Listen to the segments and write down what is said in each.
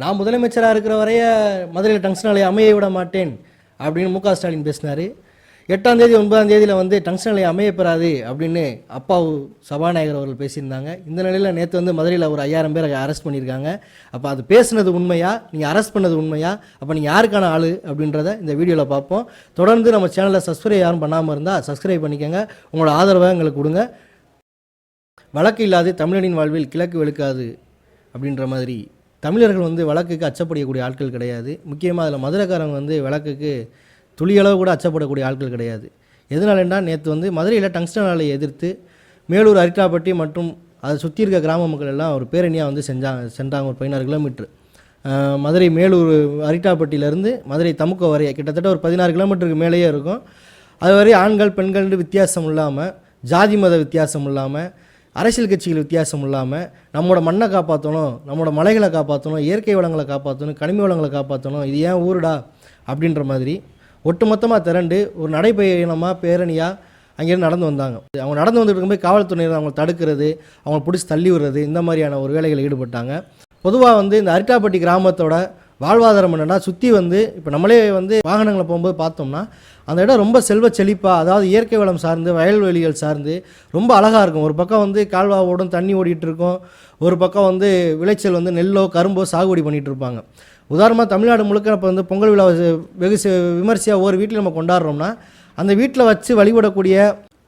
நான் முதலமைச்சராக இருக்கிற வரைய மதுரையில் டங்ஸ்டன் ஆலை அமைய விட மாட்டேன் அப்படின்னு மு க ஸ்டாலின் பேசினார். எட்டாம் தேதி ஒன்பதாம் தேதியில் வந்து டங்ஸ்டன் ஆலை அமையப்படாது அப்படின்னு அப்பாவு சபாநாயகர் அவர்கள் பேசியிருந்தாங்க. இந்த நிலையில் நேற்று வந்து மதுரையில் ஒரு ஐயாயிரம் பேர் அரெஸ்ட் பண்ணியிருக்காங்க. அப்போ அது பேசுனது உண்மையா? நீங்கள் அரெஸ்ட் பண்ணது உண்மையா? அப்போ நீங்கள் யாருக்கான ஆள் அப்படின்றத இந்த வீடியோவில் பார்ப்போம். தொடர்ந்து நம்ம சேனலை சப்ஸ்கிரைப் யாரும் பண்ணாமல் இருந்தால் சப்ஸ்கிரைப் பண்ணிக்கோங்க. உங்களோட ஆதரவை எங்களுக்கு கொடுங்க. வழக்கு இல்லாது தமிழனின் வாழ்வில் கிழக்கு வெளுக்காது அப்படின்ற மாதிரி தமிழர்கள் வந்து வழக்குக்கு அச்சப்படக்கூடிய ஆட்கள் கிடையாது. முக்கியமாக அதில் மதுரைக்காரங்க வந்து வழக்குக்கு துளியளவு கூட அச்சப்படக்கூடிய ஆட்கள் கிடையாது. எதனாலன்னா நேற்று வந்து மதுரையில் டங்ஸ்டன் ஆலையை எதிர்த்து மேலூர் அரிட்டாப்பட்டி மற்றும் அதை சுற்றி இருக்க கிராம மக்கள் எல்லாம் ஒரு பேரணியாக வந்து செஞ்சாங்க சென்றாங்க ஒரு பதினாறு கிலோமீட்ரு மதுரை மேலூர் அரிட்டாப்பட்டியிலேருந்து மதுரை தமுக்க வரைய கிட்டத்தட்ட ஒரு பதினாறு கிலோமீட்டருக்கு மேலேயே இருக்கும். அது வரை ஆண்கள் பெண்கள்னு வித்தியாசம் இல்லாமல் ஜாதி மத வித்தியாசம் இல்லாமல் அரசியல் கட்சிகள் வித்தியாசம் இல்லாமல் நம்மளோட மண்ணை காப்பாற்றணும் நம்மளோட மலைகளை காப்பாற்றணும் இயற்கை வளங்களை காப்பாற்றணும் கனிம வளங்களை காப்பாற்றணும் இது ஏன் ஊருடா அப்படின்ற மாதிரி ஒட்டுமொத்தமாக திரண்டு ஒரு நடைபயணமாக பேரணியாக அங்கேருந்து நடந்து வந்தாங்க. அவங்க நடந்து வந்துட்டு இருக்கும்போது காவல்துறையினர் அவங்களை தடுக்கிறது அவங்களை பிடிச்சி தள்ளி விடுறது இந்த மாதிரியான ஒரு வேலைகளில் ஈடுபட்டாங்க. பொதுவாக வந்து இந்த அரிட்டாப்பட்டி கிராமத்தோட வாழ்வாதாரம் என்னென்னா சுற்றி வந்து இப்போ நம்மளே வந்து வாகனங்களை போகும்போது பார்த்தோம்னா அந்த இடம் ரொம்ப செல்வ செழிப்பாக அதாவது இயற்கை வளம் சார்ந்து வயல்வெளிகள் சார்ந்து ரொம்ப அழகாக இருக்கும். ஒரு பக்கம் வந்து கால்வா ஓடும் தண்ணி ஓடிட்டு இருக்கும். ஒரு பக்கம் வந்து விளைச்சல் வந்து நெல்லோ கரும்போ சாகுபடி பண்ணிட்டு இருப்பாங்க. உதாரணமாக தமிழ்நாடு முழுக்க இப்போ வந்து பொங்கல் விழா வெகு விமர்சையாக ஒவ்வொரு வீட்டில் நம்ம கொண்டாடுறோம்னா அந்த வீட்டில் வச்சு வழிபடக்கூடிய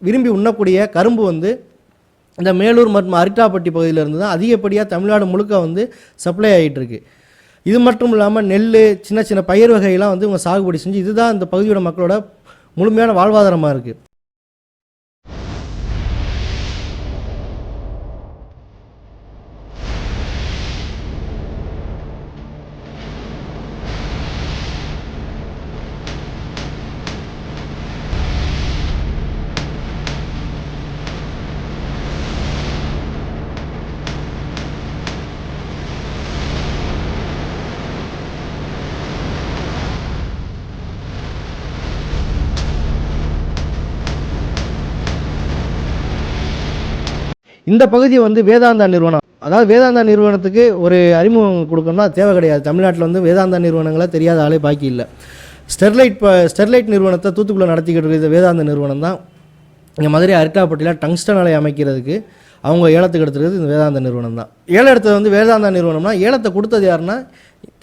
விரும்பி உண்ணக்கூடிய கரும்பு வந்து இந்த மேலூர் மற்றும் அரிட்டாப்பட்டி பகுதியிலேருந்து தான் அதிகப்படியாக தமிழ்நாடு முழுக்க வந்து சப்ளை ஆகிட்டுருக்கு இது மட்டும் இல்லாமல் நெல் சின்ன சின்ன பயிர் வகையெல்லாம் வந்து இவங்க சாகுபடி செஞ்சு இதுதான் இந்த பகுதியோட மக்களோட முழுமையான வாழ்வாதாரமாக இருக்குது இந்த பகுதியை வந்து வேதாந்தா நிறுவனம் அதாவது வேதாந்தா நிறுவனத்துக்கு ஒரு அறிமுகம் கொடுக்கணும்னா தேவை கிடையாது. தமிழ்நாட்டில் வந்து வேதாந்தா நிறுவனங்களை தெரியாத ஆளே பாக்கி இல்லை. ஸ்டெர்லைட் இப்போ ஸ்டெர்லைட் நிறுவனத்தை தூத்துக்குள்ள நடத்திக்கிட்டு இருக்கிற வேதாந்த நிறுவனம் தான். இங்கே மதுரை அரிட்டாப்பட்டியில் டங்ஸ்டன் ஆலை அமைக்கிறதுக்கு அவங்க ஏலத்துக்கு எடுத்துருக்கிறது இந்த வேதாந்த நிறுவனம் தான். ஏலம் எடுத்தது வந்து வேதாந்தா நிறுவனம்னா ஏலத்தை கொடுத்தது யாருன்னா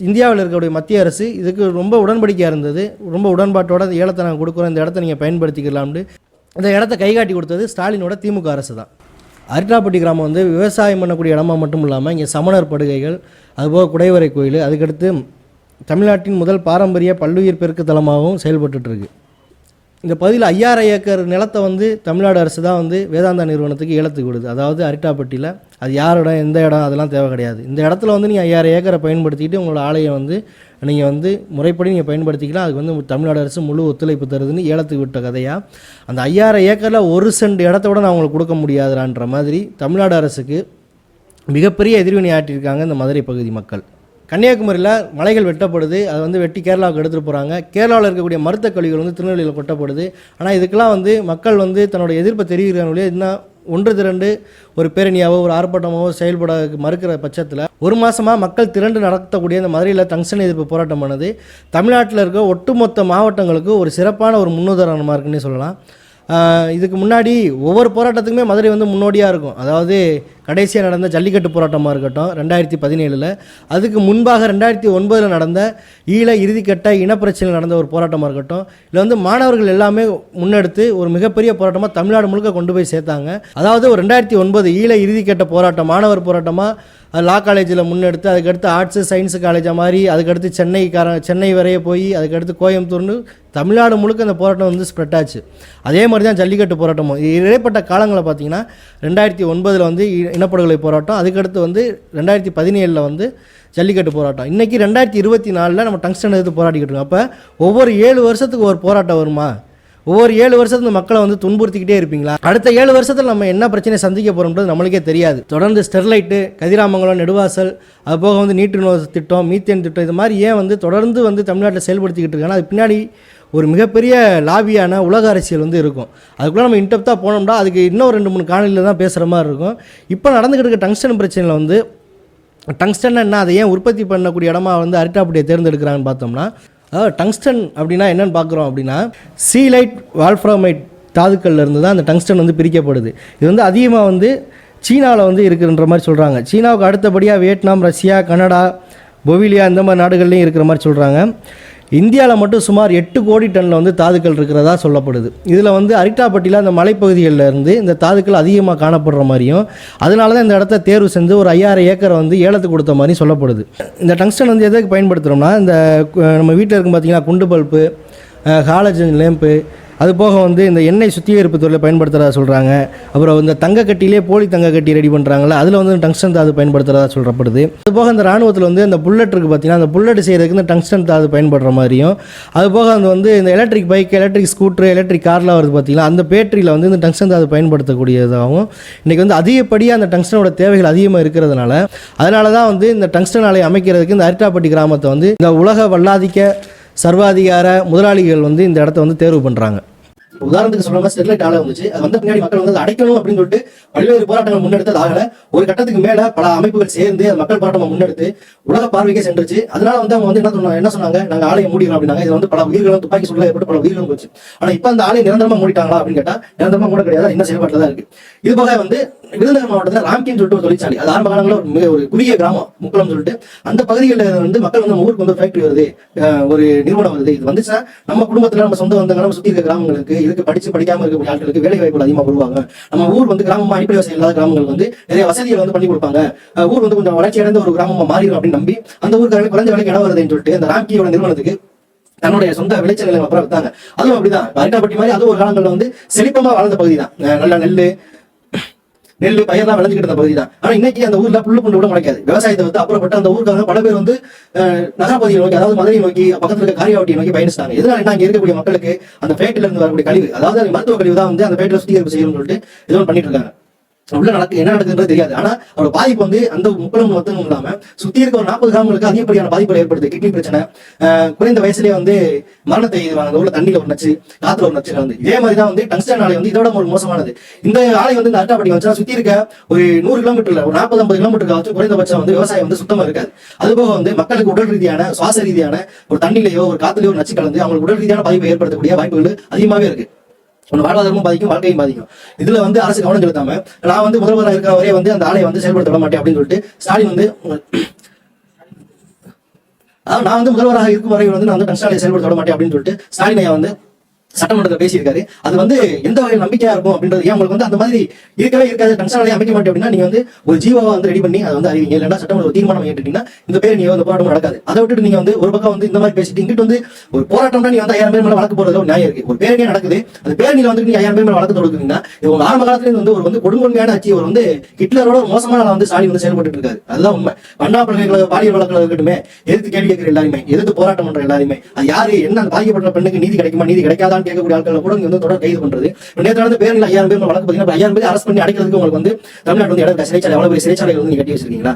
இந்தியாவில் இருக்கக்கூடிய மத்திய அரசு. இதுக்கு ரொம்ப உடன்படிக்கையாக இருந்தது. ரொம்ப உடன்பாட்டோட இந்த ஏலத்தை நாங்கள் கொடுக்குறோம். இந்த இடத்த நீங்கள் பயன்படுத்திக்கலாம்னு. இந்த இடத்த கைகாட்டி கொடுத்தது ஸ்டாலினோட திமுக அரசு தான். அரிட்டாப்பட்டி கிராமம் வந்து விவசாயம் பண்ணக்கூடிய இடமா மட்டும் இல்லாமல் இங்கே சமணர் படுகைகள் அதுபோக குடைவரை கோயில் அதுக்கடுத்து தமிழ்நாட்டின் முதல் பாரம்பரிய பல்லுயிர் பெருக்கு தலமாகவும் செயல்பட்டுட்டு இந்த பகுதியில் ஐயாயிரம் ஏக்கர் நிலத்தை வந்து தமிழ்நாடு அரசு தான் வந்து வேதாந்தா நிறுவனத்துக்கு ஏலத்துக்கு விடுது. அதாவது அரிட்டாப்பட்டியில் அது யார் இடம் எந்த இடம் அதெல்லாம் தேவை கிடையாது. இந்த இடத்துல வந்து நீங்கள் ஐயாயிரம் ஏக்கரை பயன்படுத்திக்கிட்டு உங்களோட ஆலையை வந்து நீங்கள் வந்து முறைப்படி நீங்கள் பயன்படுத்திக்கலாம். அதுக்கு வந்து தமிழ்நாடு அரசு முழு ஒத்துழைப்பு தருதுன்னு ஏலத்துக்கு விட்ட கதையாக அந்த ஐயாயிரம் ஏக்கரில் ஒரு சென்ட் இடத்த விட நான் உங்களுக்கு கொடுக்க முடியாதுறான்ற மாதிரி தமிழ்நாடு அரசுக்கு மிகப்பெரிய எதிர்வினை ஆட்டியிருக்காங்க இந்த மதுரை பகுதி மக்கள். கன்னியாகுமரியில் மலைகள் வெட்டப்படுது. அதை வந்து வெட்டி கேரளாவுக்கு எடுத்துகிட்டு போகிறாங்க கேரளாவில் இருக்கக்கூடிய மருத்துவ கழிவுகள் வந்து திருநெல்வேலியில் கொட்டப்படுது. ஆனால் இதுக்கெல்லாம் வந்து மக்கள் வந்து தன்னோட எதிர்ப்பை தெரிவிக்கிறாங்களே இன்னும் ஒன்று திரண்டு ஒரு பேரணியாவோ ஒரு ஆர்ப்பாட்டமாவோ செயல்பட மறுக்கிற பட்சத்தில் ஒரு மாதமாக மக்கள் திரண்டு நடத்தக்கூடிய இந்த மதுரையில் தங்சன் எதிர்ப்பு போராட்டம் பண்ணது தமிழ்நாட்டில் இருக்க ஒட்டுமொத்த மாவட்டங்களுக்கு ஒரு சிறப்பான ஒரு முன்னுதாரணமாக இருக்குன்னே சொல்லலாம். இதுக்கு முன்னாடி ஒவ்வொரு போராட்டத்துக்குமே மதுரை வந்து முன்னோடியாக இருக்கும். அதாவது கடைசியாக நடந்த ஜல்லிக்கட்டு போராட்டமாக இருக்கட்டும் ரெண்டாயிரத்தி பதினேழில். அதுக்கு முன்பாக ரெண்டாயிரத்தி ஒன்பதில் நடந்த ஈழ இறுதிக்கட்ட இனப்பிரச்சனை நடந்த ஒரு போராட்டமாக இருக்கட்டும் இதில் வந்து மாணவர்கள் எல்லாமே முன்னெடுத்து ஒரு மிகப்பெரிய போராட்டமாக தமிழ்நாடு முழுக்க கொண்டு போய் சேர்த்தாங்க. அதாவது ஒரு ரெண்டாயிரத்தி ஒன்பது ஈழ இறுதிக்கட்ட போராட்டம் மாணவர் போராட்டமாக லா காலேஜில் முன்னெடுத்து அதுக்கடுத்து ஆர்ட்ஸு சயின்ஸு காலேஜாக மாதிரி அதுக்கடுத்து சென்னைக்கார சென்னை வரைய போய் அதுக்கடுத்து கோயம்புத்தூர்னு தமிழ்நாடு முழுக்க அந்த போராட்டம் வந்து ஸ்ப்ரெட் ஆச்சு. அதே மாதிரி தான் ஜல்லிக்கட்டு போராட்டமும். இடைப்பட்ட காலங்களில் பார்த்தீங்கன்னா ரெண்டாயிரத்தி ஒன்பதில் வந்து இ- இனப்படுகொலை போராட்டம். அதுக்கடுத்து வந்து ரெண்டாயிரத்தி பதினேழில் வந்து ஜல்லிக்கட்டு போராட்டம். இன்றைக்கி ரெண்டாயிரத்தி இருபத்தி நாலில் நம்ம டங்ஸ்டன் எடுத்து போராடிக்கிட்டு இருக்கோம். அப்போ ஒவ்வொரு ஏழு வருஷத்துக்கு ஒரு போராட்டம் வருமா? ஒவ்வொரு ஏழு வருஷத்துல மக்களை வந்து துன்புறுத்திக்கிட்டே இருப்பீங்களா? அடுத்த ஏழு வருஷத்தில் நம்ம என்ன பிரச்சனை சந்திக்க போகிறோம்ன்றது நம்மளுக்கே தெரியாது. தொடர்ந்து ஸ்டெர்லைட்டு கதிராமங்கலம் நெடுவாசல் அது போக வந்து நீட்டு நோய் திட்டம் மீத்தேன் திட்டம் இது மாதிரி ஏன் வந்து தொடர்ந்து வந்து தமிழ்நாட்டில் செயல்படுத்திக்கிட்டு இருக்காங்கன்னா அது பின்னாடி ஒரு மிகப்பெரிய லாபியான உலக அரசியல் வந்து இருக்கும். அதுக்குள்ளே நம்ம இன்டெப்த்தாக போனோம்னா அதுக்கு இன்னும் ரெண்டு மூணு காணொலியில் தான் பேசுகிற மாதிரி இருக்கும். இப்போ நடந்துக்கிட்டு இருக்க டங்ஸ்டன் பிரச்சனையில் வந்து டங்ஸ்டன் என்ன அதை ஏன் உற்பத்தி பண்ணக்கூடிய இடமா வந்து அரிட்டாப்பட்டியை தேர்ந்தெடுக்கிறாங்கன்னு பார்த்தோம்னா அதாவது டங்ஸ்டன் அப்படின்னா என்னென்னு பார்க்குறோம் அப்படின்னா சீலைட் வால்ஃப்ராமைட் தாதுக்கள்ல இருந்து தான் அந்த டங்ஸ்டன் வந்து பிரிக்கப்படுது. இது வந்து அதிகமாக வந்து சீனாவில் வந்து இருக்குன்ற மாதிரி சொல்கிறாங்க சீனாவுக்கு அடுத்தபடியாக வியட்நாம் ரஷ்யா கனடா பொவிலியா இந்த மாதிரி நாடுகள்லையும் இருக்கிற மாதிரி சொல்கிறாங்க இந்தியாவில் மட்டும் சுமார் எட்டு கோடி டன்னில் வந்து தாதுக்கள் இருக்கிறதா சொல்லப்படுது. இதில் வந்து அரிட்டாப்பட்டியில் அந்த மலைப்பகுதிகளில் இருந்து இந்த தாதுக்கள் அதிகமாக காணப்படுற மாதிரியும் அதனால தான் இந்த இடத்த தேர்வு செஞ்சு ஒரு ஐயாயிரம் ஏக்கரை வந்து ஏலத்துக்கு கொடுத்த மாதிரி சொல்லப்படுது. இந்த டங்ஸ்டன் வந்து எதுக்கு பயன்படுத்துகிறோம்னா இந்த நம்ம வீட்டில் இருக்கும் பார்த்தீங்கன்னா குண்டு பல்ப்பு ஹாலஜன் லேம்பு அது போக வந்து இந்த எண்ணெய் சுத்திகரிப்பு துறையில் பயன்படுத்துகிறதா சொல்கிறாங்க அப்புறம் இந்த தங்கக்கட்டிலே போலி தங்கக்கட்டி ரெடி பண்ணுறாங்களா அதில் வந்து டங்ஸ்டன் தாது பயன்படுத்துகிறதா சொல்லப்படுது அது போக இந்த ராணுவத்தில் வந்து இந்த புல்லட் இருக்குது பார்த்தீங்கன்னா அந்த புல்லட் செய்கிறதுக்கு இந்த டங்ஸ்டன் தாது பயன்படுற மாதிரியும் அது போக அந்த வந்து இந்த electric bike electric scooter electric கார்லாம் வருது பார்த்தீங்கன்னா அந்த பேட்டரியில் வந்து இந்த டங்ஸ்டன் தாது பயன்படுத்தக்கூடியதாகவும் இன்றைக்கி வந்து அதிகப்படியாக அந்த டங்ஸ்டனோட தேவைகள் அதிகமாக இருக்கிறதுனால அதனால தான் வந்து இந்த டங்ஸ்டன் ஆலை அமைக்கிறதுக்கு இந்த அரிட்டாப்பட்டி கிராமத்தை வந்து இந்த உலக வல்லாதிக்க சர்வாதிகார முதலாளிகள் வந்து இந்த இடத்த வந்து தேர்வு பண்ணுறாங்க உதாரணத்துக்கு சொல்ற மாதிரி ஸ்டெர்லைட் ஆலை வந்துச்சு. அது வந்த பின்னாடி மக்கள் வந்து அடைக்கணும் அப்படின்னு சொல்லிட்டு பல்வேறு போராட்டங்கள் முன்னெடுத்ததாகல ஒரு கட்டத்துக்கு மேல பல அமைப்புகள் சேர்ந்து அந்த மக்கள் போராட்டம் முன்னெடுத்து உலக பார்வைக்கே சென்றுச்சு. அதனால வந்து அவங்க வந்து என்ன சொன்னாங்க என்ன சொன்னாங்க? நாங்க ஆலையை மூடிக்கிறோம் அப்படின்னாங்க. இது வந்து பல உயிர்களும் துப்பாக்கி சொல்ல ஏற்பட்டு பல உயிர்களும் போச்சு. ஆனா இப்ப அந்த ஆலை நிரந்தரமா மூடிட்டாங்களா அப்படின்னு கேட்டா நிரந்தரமா கூட கிடையாது. இன்னும் செயல்பாட்டில் தான் இருக்கு. இது போக வந்து விருதுநகர் மாவட்டத்தில் ராம்கின் சொல்லிட்டு ஒரு தொழிற்சாலை அது ஆரம்ப காலங்களில் ஒரு மிக ஒரு குறுகிய கிராமம் முக்கலம் சொல்லிட்டு. அந்த பகுதிகளில் வந்து மக்கள் வந்து ஊருக்கு வந்து ஃபேக்டரி வருது. ஒரு நிறுவனம் வருது. இது வந்துச்சுன்னா நம்ம குடும்பத்தில் நம்ம சொந்த வந்தவங்க நம்ம சுற்றி இருக்க கிராமங்களுக்கு இதுக்கு படிச்சு படிக்காம இருக்கக்கூடிய ஆட்களுக்கு வேலை வாய்ப்புகள் அதிகமாக வருவாங்க நம்ம ஊர் வந்து கிராமமா அடிப்படை வசதி இல்லாத கிராமங்கள் வந்து நிறைய வசதிகள் வந்து பண்ணி கொடுப்பாங்க. ஊர் வந்து கொஞ்சம் வளர்ச்சி அடைந்த ஒரு கிராமமா மாறிடும் அப்படின்னு நம்பி அந்த ஊருக்கு குறைஞ்ச விலைக்கு இடம் வருதுன்னு சொல்லிட்டு அந்த ராம்கியோட நிறுவனத்துக்கு தன்னுடைய சொந்த விளைச்சல் நிலம் அப்புறம் வித்தாங்க அதுவும் அப்படிதான். அரிட்டாப்பட்டி மாதிரி அதுவும் ஒரு காலங்களில் வந்து செழிப்பமா வளர்ந்த பகுதி தான் நல்ல நெல்லு நெல் பயிரெல்லாம் விளைஞ்சுக்கிட்டு இருந்த பகுதி தான் ஆனா இன்னைக்கு அந்த ஊர்ல புல்லு புண்டு கூட முளைக்காது. விவசாயத்தை வந்து அப்புறப்பட்டு அந்த ஊருக்காக பல பேர் வந்து நகரப்பகுதியை நோக்கி அதாவது மதுரை நோக்கி பக்கத்துல இருக்க காரியாவட்டியை நோக்கி பயணிச்சிட்டாங்க. இதனால என்ன அங்க இருக்கக்கூடிய மக்களுக்கு அந்த பேட்டில இருந்து வரக்கூடிய கழிவு அதாவது மருத்துவ கழிவு தான் வந்து அந்த பேட்டில சுத்திகரிப்பு செய்யணும்னு சொல்லிட்டு எதுவும் பண்ணிட்டு இருக்காங்க. உள்ள நடக்கு என்ன நடக்குதுன்றது தெரியாது. ஆனா அவரோட பாதிப்பு வந்து அந்த முப்பலம் மட்டும் இல்லாம சுத்தி இருக்க ஒரு நாற்பது கிராமங்களுக்கு அதிகப்படியான பாதிப்புகள் ஏற்படுது. கிட்னி பிரச்சனை குறைந்த வயசுலயே வந்து மரணத்தை வாங்க அந்த உள்ள தண்ணியில ஒரு நச்சு காத்துல ஒரு நச்சு வந்து இதே மாதிரி தான் வந்து டங்ஸ்டன் ஆலை வந்து இதோட ஒரு மோசமானது. இந்த ஆலை வந்து இந்த அட்டாப்பட்டி வச்சா சுத்தி இருக்க ஒரு நூறு கிலோமீட்டர்ல ஒரு நாற்பது ஐம்பது கிலோமீட்டருக்கு குறைந்தபட்சம் வந்து விவசாயம் வந்து சுத்தமா இருக்காது. அது போக வந்து மக்களுக்கு உடல் ரீதியான சுவாச ரீதியான ஒரு தண்ணிலையோ ஒரு காத்துலயோ நச்சு கலந்து அவங்களுக்கு உடல் ரீதியான பாதிப்பை ஏற்படுத்தக்கூடிய வாய்ப்புகள் அதிகமாவே இருக்கு. உன் வாழ்வாதாரமும் பாதிக்கும் வாழ்க்கையும் பாதிக்கும். இதுல வந்து அரசு கவனம் செலுத்தாம நான் வந்து முதல்வராக இருக்கிற வரையே வந்து அந்த ஆலையை வந்து செயல்படுத்த விட மாட்டேன் அப்படின்னு சொல்லிட்டு ஸ்டாலின் வந்து நான் வந்து முதல்வராக இருக்கும் வரை வந்து நான் வந்து டங்ஸ்டன் செயல்படுத்த விட மாட்டேன் அப்படின்னு சொல்லிட்டு ஸ்டாலின் வந்து சட்டமன்றத்தில் பேசியிருக்காரு. அது வந்து எந்த வகையில் நம்பிக்கையா இருக்கும் அப்படின்றது ஏன் உங்களுக்கு வந்து அந்த மாதிரி இருக்கவே இருக்காது? டங்ஸ்டன் அமைக்க மாட்டேன் அப்படின்னா நீங்க வந்து ஒரு ஜீவாவை வந்து ரெடி பண்ணி அதை வந்து அறிவிங்க. இல்லைன்னா சட்டமன்ற தீர்மானம் ஏற்றுட்டீங்கன்னா இந்த பேர் நீங்க வந்து போராட்டம் நடக்காது. அதை விட்டுட்டு நீங்க வந்து ஒரு பக்கம் வந்து இந்த மாதிரி பேசிட்டு இங்கிட்டு வந்து ஒரு போராட்டம்னா நீங்க வந்து ஐயாயிரம் பேர் மேல வழக்கு போறது ஒரு நியாயம் இருக்கு. ஒரு பேரணியா நடக்குது. அந்த பேரணியில வந்து நீங்க ஐயாயிரம் பேர் மேல வழக்கு தொடுக்குறீங்கன்னா இது உங்க ஆரம்ப காலத்துல இருந்து வந்து ஒரு வந்து கொடுங்கொன்மையான ஆட்சி ஒரு வந்து ஹிட்லரோட ஒரு மோசமான வந்து ஸ்டாலின் வந்து செயல்பட்டு இருக்காரு. அதுதான் உண்மை. அண்ணா பல்கலைக்கழக பாலியல் வழக்கில் இருக்கட்டுமே எதிர்த்து கேள்வி கேட்கிற எல்லாருமே எதிர்த்து போராட்டம் பண்ற எல்லாருமே அது யாரு என்ன பாதிக்கப்பட்ட பெண்ணுக்கு நீதி கிடைக்குமா நீதி கிடைக்காதான்னு கேட்கக்கூடிய ஆட்களை கூட இங்க வந்து தொடர் கைது பண்றது. நேற்று நடந்த பேரில் ஐயாயிரம் பேர் வழக்கு பார்த்தீங்கன்னா ஐயாயிரம் பேர் அரசு பண்ணி அடைக்கிறதுக்கு உங்களுக்கு வந்து தமிழ்நாடு வந்து இடம் சிறைச்சாலை எவ்வளவு பெரிய சிறைச்சாலைகள் வந்து நீங்க கட்டி வச்சிருக்கீங்களா?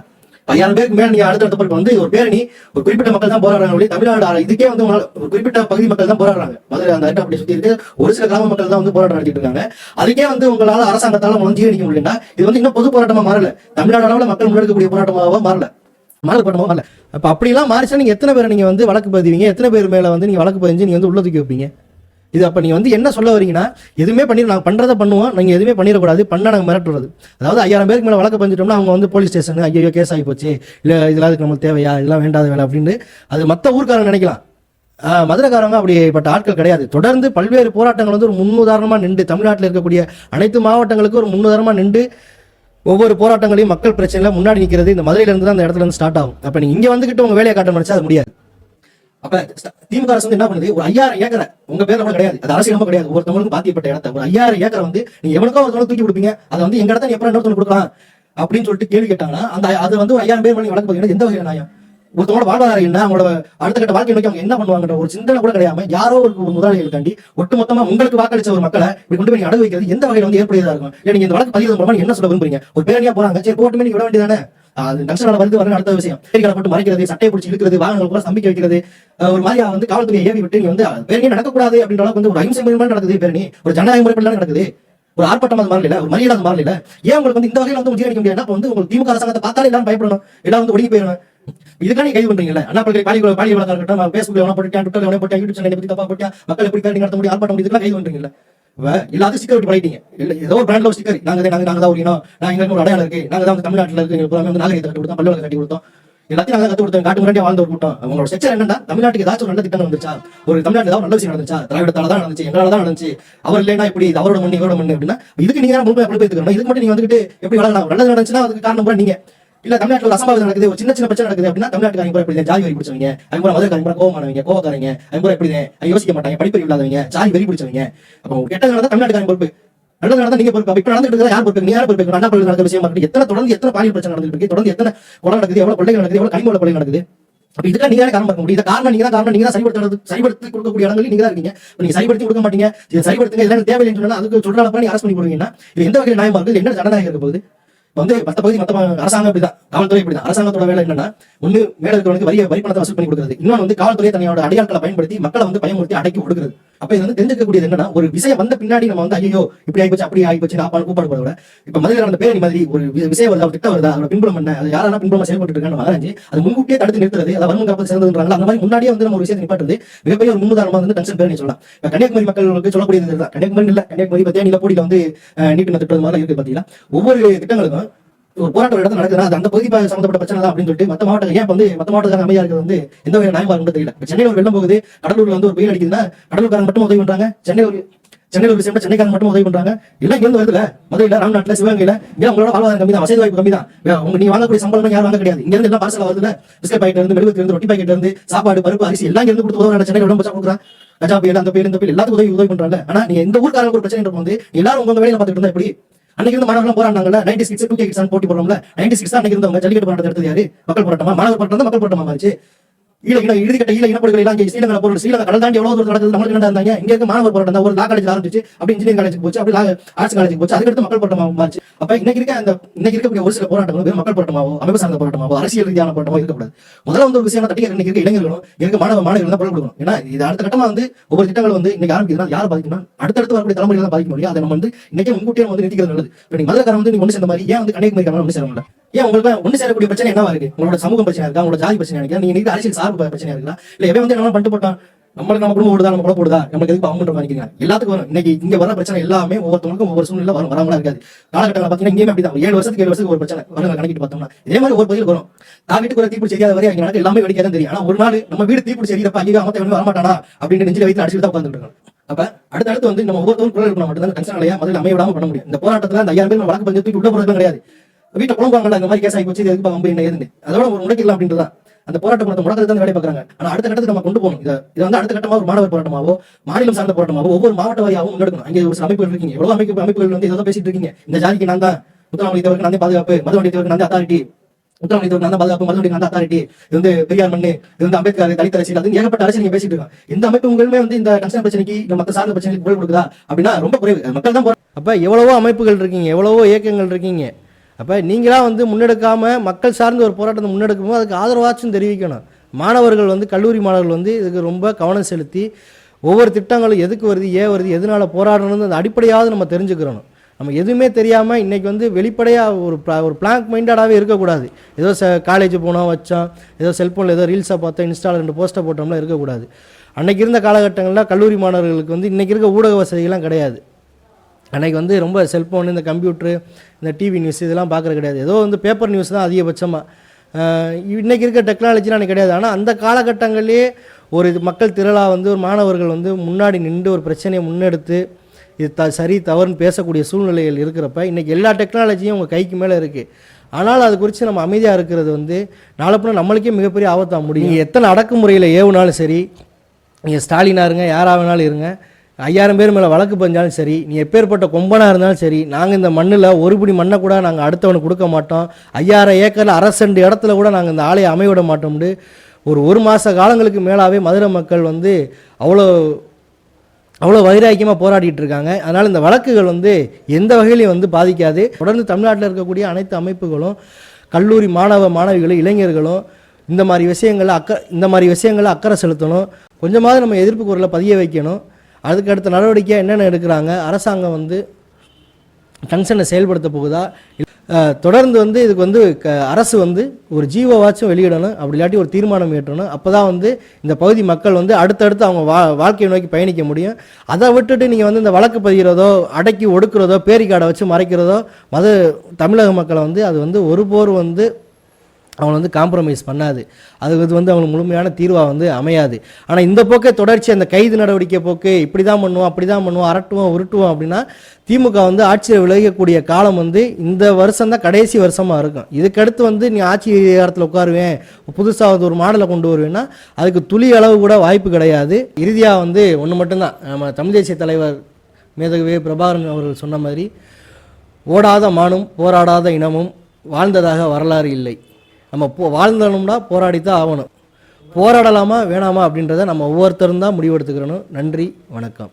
ஐயாயிரம் பேருக்கு மேல நீங்க அடுத்த அடுத்த வந்து ஒரு பேரணி ஒரு குறிப்பிட்ட மக்கள் தான் போராடுறாங்க தமிழ்நாடு இதுக்கே வந்து ஒரு குறிப்பிட்ட பகுதி மக்கள் தான் போராடுறாங்க. மதுரை அந்த இடத்த அப்படி சுத்தி இருக்கு. ஒரு சில கிராம மக்கள் தான் வந்து போராட்டம் நடத்திட்டு இருக்காங்க. அதுக்கே வந்து உங்களால அரசாங்கத்தால வந்து ஜீவனிக்க முடியலன்னா இது வந்து இன்னும் பொது போராட்டமா மாறல. தமிழ்நாடு அளவுல மக்கள் முன்னெடுக்கக்கூடிய போராட்டமாக மாறல மாறல. போராட்டமா மாறல. அப்ப அப்படிலாம் மாறிச்சா நீங்க எத்தனை பேரை நீங்க வந்து வழக்கு பதிவீங்க? எத்தனை பேர் மேல வந்து நீங்க வழக்கு பதிஞ்சு நீங்க வந்து உள்ள தூக்கி வைப்பீங்க? இது அப்போ நீங்கள் வந்து என்ன சொல்ல வரீங்கன்னா எதுவுமே பண்ணி நாங்கள் பண்ணுறதை பண்ணுவோம் நீங்கள் எதுவுமே பண்ணிடக்கூடாது பண்ணால் நாங்கள் மிரட்டுறது. அதாவது ஐயாயிரம் பேருக்கு மேலே வழக்கு பஞ்சிட்டோம்னா அவங்க வந்து போலீஸ் ஸ்டேஷன் ஐயோ கேஸ் ஆகி போச்சு இல்லை இதெல்லாம் அதுக்கு நம்மளுக்கு தேவையா இதெல்லாம் வேண்டாத வேலை அப்படின்னு அது மற்ற ஊர்க்காரங்க நினைக்கலாம். மதுரைக்காரங்க அப்படிப்பட்ட ஆட்கள் கிடையாது. தொடர்ந்து பல்வேறு போராட்டங்கள் வந்து ஒரு முன்னுதாரணமாக நின்று தமிழ்நாட்டில் இருக்கக்கூடிய அனைத்து மாவட்டங்களுக்கும் ஒரு முன்னுதாரணமாக நின்று ஒவ்வொரு போராட்டங்களையும் மக்கள் பிரச்சனையில் முன்னாடி நிற்கிறது இந்த மதுரையிலேருந்து தான் அந்த இடத்துல இருந்து ஸ்டார்ட் ஆகும். அப்போ நீங்கள் இங்கே வந்துக்கிட்டு உங்கள் வேலையை காட்ட முடிச்சா அது முடியாது. அப்ப திமுக அரசு வந்து என்ன பண்ணுது? ஒரு ஐயாயிரம் ஏக்கரை உங்க பேர்ல கூட கிடையாது. அது அரசியலமா கிடையாது. ஒருத்தவங்களுக்கும் பாத்தியப்பட்ட இடத்த. ஒரு ஐயாயிரம் ஏக்கரை வந்து நீங்க எவனுக்கோ ஒருத்தவங்க தூக்கி கொடுப்பீங்க. அதை வந்து எங்க இடத்த எப்படி எப்பறம் இன்னொருத்தவங்க கொடுக்கலாம்? அப்படின்னு சொல்லிட்டு கேள்வி கேட்டாங்கன்னா அந்த அது வந்து ஒரு ஐயாயிரம் பேர் மேலே வழக்கு பார்த்தீங்கன்னா எந்த வகையான நியாயம்? ஒருத்தவங்களோட வாழ்வாதாரம் என்ன? அவங்களோட அடுத்த கட்ட வாழ்க்கை நோக்கி அவங்க என்ன பண்ணுவாங்கன்ற ஒரு சிந்தனை கூட கிடையாம யாரோ ஒரு ஒரு ஒட்டு ஒட்டுமொத்தமா உங்களுக்கு வாக்களிச்ச ஒரு மக்களை இப்படி கொண்டு போய் அடகு வைக்கிறது எந்த வகையில வந்து ஏற்புடையதா இருக்கும்? நீங்க இந்த வழக்கு பதிவு மூலமா என்ன சொல்ல விரும்புறீங்க? ஒரு பேரணியா போறாங்க. சரி போட்டுமே நீங்க விட வேண்டியதானே நக்சலால வந்து வர அடுத்த விஷயம். பேரிகளை போட்டு மறைக்கிறது சட்டையை பிடிச்சி இழுக்கிறது வாகனங்கள் கூட சம்பிக்க வைக்கிறது ஒரு மாதிரியா வந்து காவல்துறையை ஏவி விட்டு நீ வந்து பேரணி நடக்கக்கூடாது அப்படின்ற அளவுக்கு வந்து ஒரு அகிம்சை முறையில் நடக்குது பேரணி. ஒரு ஜனநாயக முறைப்படி நடக்குது. ஒரு ஆர்ப்பாட்டம் அது மாறல ஒரு மரியாதை அது மாறல ஏன் உங்களுக்கு வந்து இந்த வகையில வந்து ஜீரணிக்க முடியாது? வந்து உங்களுக்கு திமுக அரசாங்கத்தை பார்த்தாலே எல்லாரும் பயப்படணும். எல்லாம் வந்து ஒடுங்கி போயிடணும். இதுக்கான கைது பண்றீங்கல்ல? அண்ணா பல்கலை பாலியல் பாலியல் வழக்கா இருக்கட்டும் பேஸ்புக்ல எவனா போட்டுட்டேன் ட்விட்டர்ல எவனா போட்டேன் யூடியூப் சேனல் எப்படி தப்பா போட்டேன் மக்கள் எப்படி கேட்டு நடத்த முடியும் ஆர்ப்பாட்டம் இதுக்கெல்லாம் கைது பண்றீங்கல்ல? எல்லாத்தையும் ஸ்டிக்கர் பண்ணிட்டீங்க இல்ல ஏதோ ஒரு பிராண்ட்ல ஒரு ஸ்டிக்கர் நாங்க நாங்க நாங்க தான் ஒரு இனம் நாங்க எங்களுக்கு ஒரு அடையாளம் இருக்கு. நாங்க தான் தமிழ்நாட்டில் இருக்கு எங்களுக்கு வந்து நாகரிகத்தை கட்டி கொடுத்தோம் பல்லுவலை கட்டி கொடுத்தோம். எல்லாத்தையும் நாங்க கத்து கொடுத்தோம் காட்டு முன்னாடி வாழ்ந்த ஒரு கூட்டம். அவங்களோட செக்ஷன் என்னன்னா தமிழ்நாட்டுக்கு ஏதாச்சும் ஒரு நல்ல திட்டம் வந்துச்சா ஒரு தமிழ்நாட்டுல ஏதாவது நல்ல விஷயம் நடந்துச்சா? திராவிடத்தால தான் நடந்துச்சு எங்களால தான் நடந்துச்சு. அவர் இல்லைன்னா இப்படி இது அவரோட மண்ணு இவரோட மண்ணு அப்படின்னா இதுக்கு நீங்க முழுமையா பொறுப்பேற்றுக்கணும் இதுக்கு மட்டும் நீங்க வந்துட்டு எப்படி வளரலாம்? நல்லது நடந்துச்சுன்னா அதுக்கு காரணம் கூட நீங்க. இல்ல தமிழ்நாட்டில் ஒரு அசம்பாவிதம் நடக்குது ஒரு சின்ன சின்ன பிரச்சனை நடக்குது அப்படின்னா தமிழ்நாட்டுக்கு அவங்க எப்படி ஜாதி வரி பிடிச்சவங்க. அவங்க மதுரை அவங்க கோவமானவங்க கோவக்காரங்க அவங்க எப்படி யோசிக்க மாட்டாங்க படிப்பு இல்லாதவங்க ஜாதி வரி பிடிச்சவங்க. அப்போ கெட்ட நடந்தா தமிழ்நாட்டுக்கு பொறுப்பு? நல்லது நடந்தா நீங்க பொறுப்பு. இப்ப நடந்துட்டு யார் பொறுப்பு? நீ யார் பொறுப்பு? அண்ணா பல்கலை நடக்கிற விஷயமா இருக்கு எத்தனை தொடர்ந்து எத்தனை பாலியல் பிரச்சனை நடந்துட்டு இருக்கு? தொடர்ந்து எத்தனை கொலை நடக்குது? எவ்வளவு கொள்ளைகள் நடக்குது? எவ்வளவு கனிமூல கொலை நடக்குது? அப்ப இதுக்காக நீங்க காரணம் பார்க்க முடியும்? காரணம் நீங்க தான் காரணம் நீங்க தான் சரிபடுத்துறது சரிபடுத்தி கொடுக்கக்கூடிய இடங்களில் நீங்க தான் இருக்கீங்க. நீங்க சரிபடுத்தி கொடுக்க மாட்டீங்க. சரிபடுத்துங்க இதெல்லாம் தேவையில்லைன்னு சொன்னா அதுக்கு சொல்றாங்க நீ அரசு பண்ணி போடுவீங்கன்னா இது எந்த வகையில் நியாயமா இருக்குது? என்ன ஜனநாயகம் இருக்க போகுது? வந்து மத்த பகுதி மத்த அரசாங்கம் இப்படிதான். காவல்துறை இப்படிதான். அரசாங்கத்தோட வேலை என்னன்னா ஒண்ணு மேல இருக்கிறவனுக்கு வரிய வரி பணத்தை வசூல் பண்ணி கொடுக்குறது. இன்னொன்று வந்து காவல்துறை தனியோட அடையாளங்களை பயன்படுத்தி மக்களை வந்து பயமுறுத்தி அடக்கி கொடுக்குறது அப்ப இது வந்து தெரிஞ்சுக்கக்கூடியது என்னன்னா ஒரு விஷயம் வந்த பின்னாடி நம்ம வந்து ஐயோ இப்படி ஆகிப்போச்சு அப்படி ஆகிப்போச்சு நான் கூப்பாடு போட விட. இப்ப மதுரையில் அந்த பேரணி மாதிரி ஒரு விஷயம் வருது திட்டம் வருதா அதோட பின்புலம் என்ன அது யாரெல்லாம் பின்புலமா செயல்பட்டு இருக்காங்க ஆராய்ச்சி அது முன்கூட்டியே தடுத்து நிறுத்துறது அதை வரும் காப்பது சேர்ந்ததுன்றாங்க அந்த மாதிரி முன்னாடியே வந்து நம்ம ஒரு விஷயத்தை நிப்பாட்டுறது மிகப்பெரிய ஒரு முன்னுதாரணமா வந்து டென்ஷன் பேரணி சொல்லலாம். இப்ப கன்னியாகுமரி மக்களுக்கு சொல்லக்கூடியது தான் கன்னியாகுமரி இல்ல கன்னியாகுமரி பத்தியா நிலப்பூடியில வந்து அஹ், நீட்டு திட்டம் மாதிரி இருக்கு பாத்தீங்கன்னா ஒவ்வொரு திட்டங்களுக்கும் ஒரு போராட்டம் இடத்துல நடக்குதுன்னா அது அந்த பகுதி ப- சம்பந்தப்பட்ட பிரச்சனை தான் அப்படின்னு சொல்லிட்டு மற்ற மாவட்டம் ஏன் வந்து மற்ற மாவட்டக்காரங்க அமையா இருக்கிறது வந்து எந்த வகையான நியாயமா இருக்குன்னு தெரியல. இப்ப சென்னையில் ஒரு வெள்ளம் போகுது கடலூர்ல வந்து ஒரு வெயில் அடிக்குதுன்னா கடலூர்காரங்க மட்டும் உதவி பண்றாங்க. சென்னை ஒரு சென்னையில் ஒரு விஷயம் சென்னைக்காரங்க மட்டும் உதவி பண்றாங்க. எல்லாம் இங்க இருந்து வருதுல மதுரையில ராம்நாட்டில் சிவகங்கையில இங்க உங்களோட வாழ்வாதாரம் கம்மி தான் வசதி வாய்ப்பு கம்மி தான். உங்க நீ வாங்கக்கூடிய சம்பளம் யாரும் வாங்க கிடையாது. இங்க இருந்து எல்லாம் பார்சல் வருதுல பிஸ்கட் பாக்கெட் இருந்து மெழுகு இருந்து ரொட்டி பாக்கெட் இருந்து சாப்பாடு பருப்பு அரிசி எல்லாம் இருந்து கொடுத்து உதவுறாங்க. சென்னையில் உடம்பு கொடுக்குறான். கஜா புயல் அந்த புயல் இந்த புயல் எல்லாத்துக்கும் உதவி உதவி பண்றாங்க ஆனா நீங்க இந்த ஊர்க்காரங்க ஒரு பிரச்சனை வந்து எல்லாரும் உங்க வேலையில பாத்துட்டு இருந்தா எப்படி? அன்னைக்கு இருந்து மாணவர்கள் போராடினாங்கல்ல ninety six two K kids போட்டி போடுறோம்ல நைன்டி சிக்ஸ் அன்னைக்கு இருந்தவங்க ஜல்லிக்கட்டு போராட்டத்தை எடுத்தது யாரு? மக்கள் போராட்டமா? மாணவர் போராட்டம்? மக்கள் போராட்டமா மாறிச்சு. ஈழ இன இறுதிக்கட்ட ஈழ இனப்படுகொலை எல்லாம் ஸ்ரீலங்கா போராட்டம் ஸ்ரீலங்கா கடல் தாண்டி எவ்வளவு தூரம் நம்மளுக்கு என்ன இருந்தாங்க. இங்க இருக்க மாணவர் போராட்டம் ஒரு லா காலேஜ் ஆரம்பிச்சு அப்படி இன்ஜினியரிங் காலேஜ் போச்சு அப்படி ஆர்ட்ஸ் காலேஜ் போச்சு. அதுக்கடுத்து மக்கள் போராட்டமா மாறிச்சு. அப்ப இன்னைக்கு இருக்க அந்த இன்னைக்கு இருக்கக்கூடிய ஒரு சில போராட்டங்கள் மக்கள் போராட்டமாவோ அமைப்பு சார்ந்த போராட்டமாவோ அரசியல் ரீதியான போராட்டமோ இருக்கக்கூடாது. முதல்ல வந்து ஒரு விஷயம் தட்டி இன்னைக்கு இருக்க இளைஞர்களும் இருக்க மாணவ மாணவர்கள் தான் பொருள் கொடுக்கணும். ஏன்னா இது அடுத்த கட்டமா வந்து ஒவ்வொரு திட்டங்கள் வந்து இன்னைக்கு ஆரம்பிக்குதுன்னா யார் பாதிக்கணும் அடுத்தடுத்து வரக்கூடிய தலைமுறைகள் தான் பாதிக்க முடியும். அதை நம்ம வந்து இன்னைக்கு முன்கூட்டியே வந்து நிறுத்திக்கிறது நல்லது. இப்ப நீங்க மதுரக்காரன் வந்து நீங்க ஒண்ணு சேர்ந்த மாதிரி ஏன் வந்து கன்னியாகுமரி ஒன்று சேர முடியல? ஏன் உங்களுக்கு ஒண்ணு சேரக்கூடிய பிரச்சனை என்னவா இருக்கு? உங்களோட சமூக பிரச்சனை இருக்கா? உங்களோட ஜாதி பிரச்சனை இருக்கா? நீங்க அரசியல் சார்பு பிரச்சனை இருக்கா இல்ல எவன் வந்து என்ன பண்ணிட்டு போட்டான்? நம்மளுக்கு நம்ம குடும்பம் ஓடுதா? நம்ம கூட போடுதா? நம்மளுக்கு எதுக்கு பாவம் மாதிரி நினைக்கிறீங்க? எல்லாத்துக்கும் வரும். இன்னைக்கு இங்க வர பிரச்சனை எல்லாமே ஒவ்வொருத்தவங்களுக்கும் ஒவ்வொரு சூழ்நிலை வரும். வராமலாம் இருக்காது. காலகட்டங்கள் பாத்தீங்கன்னா இங்கேயுமே அப்படிதான். ஏழு வருஷத்துக்கு ஏழு வருஷத்துக்கு ஒரு பிரச்சனை. வரும் கணக்கிட்டு பார்த்தோம்னா. இதே மாதிரி ஒரு பதில் வரும். தான் வீட்டுக்கு ஒரு தீப்பிடிச்சு வரை அங்க நடக்க எல்லாமே வெடிக்காத தெரியும். ஆனா ஒரு நாள் நம்ம வீடு தீப்பு செய்யறப்ப அங்கே அவங்க வர வரமாட்டானா? அப்படின்னு நெஞ்சில வைத்து அடிச்சுட்டு தான் உட்காந்துட்டு அப்ப அப்ப அடுத்தடுத்து வந்து நம்ம ஒவ்வொருத்தரும் குரல் இருக்கணும் மட்டும் தான் இல்லையா? முதல்ல அமைய விடாம பண்ண முடியும். இந்த போராட்டத்துல அந்த ஐயாயிரம் பேர் நம்ம வழக்கு பஞ்சத்துக்கு உள்ள போறதுலாம் கிடையாது. வீட்டை புலம்பாங்கல்ல இந்த மாதிரி கேஸ் ஆகி போச்சு. எதுக்கு பாம்பு என்ன ஏதுன்னு. அதோட ஒரு முடக்கிடலாம் அப்படின்றதான் அந்த போராட்டம் முடக்க முடக்கிறது தான் வேலை பார்க்கறாங்க. ஆனா அடுத்த கட்டத்துக்கு நம்ம கொண்டு போகணும். இதை இது வந்து அடுத்த கட்டமா ஒரு மாணவர் போராட்டமாவோ மாநிலம் சார்ந்த போராட்டமாவோ ஒவ்வொரு மாவட்ட வாரியாகவும் முன்னெடுக்கணும். அங்கே ஒரு சில அமைப்புகள் இருக்கீங்க. எவ்வளவு அமைப்பு அமைப்புகள் வந்து ஏதோ பேசிட்டு இருக்கீங்க. இந்த ஜாதிக்கு நான் தான் முத்துராமலிங்கத்தவருக்கு நான் தான் பாதுகாப்பு மதுவண்டித்தவருக்கு நான் அத்தாரிட்டி முத்துராமலிங்கத்தவருக்கு நான் பாதுகாப்பு மதுவண்டிக்கு நான் அத்தாரிட்டி இது வந்து பெரியார் மண்ணு இது வந்து அம்பேத்கர் தலித் அரசியல் அது ஏகப்பட்ட அரசியல் நீங்க பேசிட்டு இருக்காங்க. இந்த அமைப்பு உங்களுமே வந்து இந்த கன்சர்ன் பிரச்சனைக்கு மத்த சார்ந்த பிரச்சனைக்கு குரல் கொடுக்குதா? அப்படின்னா ரொம்ப குறைவு. மக்கள் தான் அப்போ எவ்வளவோ அமைப்புகள் இருக்கீங்க எவ்வளவோ இயக்கங்கள் இருக்கீங்க. அப்போ நீங்களாக வந்து முன்னெடுக்காமல் மக்கள் சார்ந்த ஒரு போராட்டத்தை முன்னெடுக்கும் போது அதுக்கு ஆதரவாச்சும் தெரிவிக்கணும். மாணவர்கள் வந்து கல்லூரி மாணவர்கள் வந்து இதுக்கு ரொம்ப கவனம் செலுத்தி ஒவ்வொரு திட்டங்களும் எதுக்கு வருது ஏன் வருது எதனால போராடணும்னு அந்த அடிப்படையாவது நம்ம தெரிஞ்சுக்கிறணும். நம்ம எதுவுமே தெரியாமல் இன்றைக்கி வந்து வெளிப்படையாக ஒரு ஒரு பிளாங்க் மைண்டடாகவே இருக்கக்கூடாது. ஏதோ ச காலேஜ் போனோம் வச்சோம் ஏதோ செல்ஃபோனில் ஏதோ ரீல்ஸாக பார்த்தோம் இன்ஸ்டாவில் ரெண்டு போஸ்ட்டை போட்டோம்லாம் இருக்கக்கூடாது. அன்றைக்கி இருந்த காலகட்டங்களில் கல்லூரி மாணவர்களுக்கு வந்து இன்றைக்கி இருக்க ஊடக வசதிகள்லாம் கிடையாது. அன்றைக்கி வந்து ரொம்ப செல்ஃபோன் இந்த கம்ப்யூட்ரு இந்த டிவி நியூஸ் இதெல்லாம் பார்க்குறது கிடையாது. ஏதோ வந்து பேப்பர் நியூஸ் தான் அதிகபட்சமாக இன்றைக்கி இருக்க டெக்னாலஜிலாம் அன்றைக்கி கிடையாது. ஆனால் அந்த காலகட்டங்களிலே ஒரு இது மக்கள் திரளாக வந்து ஒரு மாணவர்கள் வந்து முன்னாடி நின்று ஒரு பிரச்சனையை முன்னெடுத்து இது த சரி தவறுன்னு பேசக்கூடிய சூழ்நிலைகள் இருக்கிறப்ப இன்றைக்கி எல்லா டெக்னாலஜியும் உங்கள் கைக்கு மேலே இருக்குது ஆனால் அது குறித்து நம்ம அமைதியாக இருக்கிறது வந்து நாளப்பின நம்மளுக்கே மிகப்பெரிய ஆபத்தாக முடியும். எத்தனை அடக்குமுறையில் ஏவுனாலும் சரி நீங்கள் ஸ்டாலினாக இருங்க யாராக வேணாலும் இருங்க ஐயாயிரம் பேர் மேலே வழக்கு பஞ்சாலும் சரி நீ எப்பேற்பட்ட கொம்பனாக இருந்தாலும் சரி நாங்கள் இந்த மண்ணில் ஒரு பிடி மண்ணை கூட நாங்கள் அடுத்தவனுக்கு கொடுக்க மாட்டோம். ஐயாயிரம் ஏக்கரில் அரசண்டு இடத்துல கூட நாங்கள் இந்த ஆலையை அமைய விட மாட்டோம்னு ஒரு ஒரு மாத காலங்களுக்கு மேலாகவே மதுரை மக்கள் வந்து அவ்வளோ அவ்வளோ வைராக்கியமாக போராடிட்டு இருக்காங்க. அதனால் இந்த வழக்குகள் வந்து எந்த வகையிலையும் வந்து பாதிக்காது. தொடர்ந்து தமிழ்நாட்டில் இருக்கக்கூடிய அனைத்து அமைப்புகளும் கல்லூரி மாணவ மாணவிகளும் இளைஞர்களும் இந்த மாதிரி விஷயங்களை அக்க இந்த மாதிரி விஷயங்களை அக்கறை செலுத்தணும். கொஞ்சமாவது நம்ம எதிர்ப்பு குரலை பதிய வைக்கணும். அதுக்கு அடுத்த நடவடிக்கையாக என்னென்ன எடுக்கிறாங்க? அரசாங்கம் வந்து ஃபங்க்ஷனை செயல்படுத்த போகுதா? தொடர்ந்து வந்து இதுக்கு வந்து க- அரசு வந்து ஒரு ஜீவவாச்சும் வெளியிடணும். அப்படி இல்லாட்டி ஒரு தீர்மானம் ஏற்றணும் அப்போ தான் வந்து இந்த பகுதி மக்கள் வந்து அடுத்தடுத்து அவங்க வா வாழ்க்கையை நோக்கி பயணிக்க முடியும். அதை விட்டுட்டு நீங்கள் வந்து இந்த வழக்கு பதிகிறதோ அடக்கி ஒடுக்கிறதோ பேரிக்காடை வச்சு மறைக்கிறதோ மத தமிழக மக்களை வந்து அது வந்து ஒருபோர் வந்து அவங்களை வந்து காம்ப்ரமைஸ் பண்ணாது. அது இது வந்து அவங்களுக்கு முழுமையான தீர்வாக வந்து அமையாது. ஆனால் இந்த போக்கே தொடர்ச்சி அந்த கைது நடவடிக்கை போக்கு இப்படி தான் பண்ணுவோம் அப்படி தான் பண்ணுவோம் அரட்டுவோம் உருட்டுவோம் அப்படின்னா திமுக வந்து ஆட்சியை விலகக்கூடிய காலம் வந்து இந்த வருஷம் தான் கடைசி வருஷமாக இருக்கும். இதுக்கடுத்து வந்து நீ ஆட்சி அதிகாரத்தில் உட்காருவேன் புதுசாக வந்து ஒரு மாடலை கொண்டு வருவேன்னா அதுக்கு துளி அளவு கூட வாய்ப்பு கிடையாது. இறுதியாக வந்து ஒன்று மட்டும்தான். நம்ம தமிழ் தேசிய தலைவர் மேதகவே பிரபாகரன் அவர்கள் சொன்ன மாதிரி ஓடாத மானும் போராடாத இனமும் வாழ்ந்ததாக வரலாறு இல்லை. நம்ம போ வாழ்ந்தணும்னா போராடித்தான் ஆகணும். போராடலாமா வேணாமா அப்படின்றத நம்ம ஒவ்வொருத்தரும் தான் முடிவெடுத்துக்கிறணும். நன்றி வணக்கம்.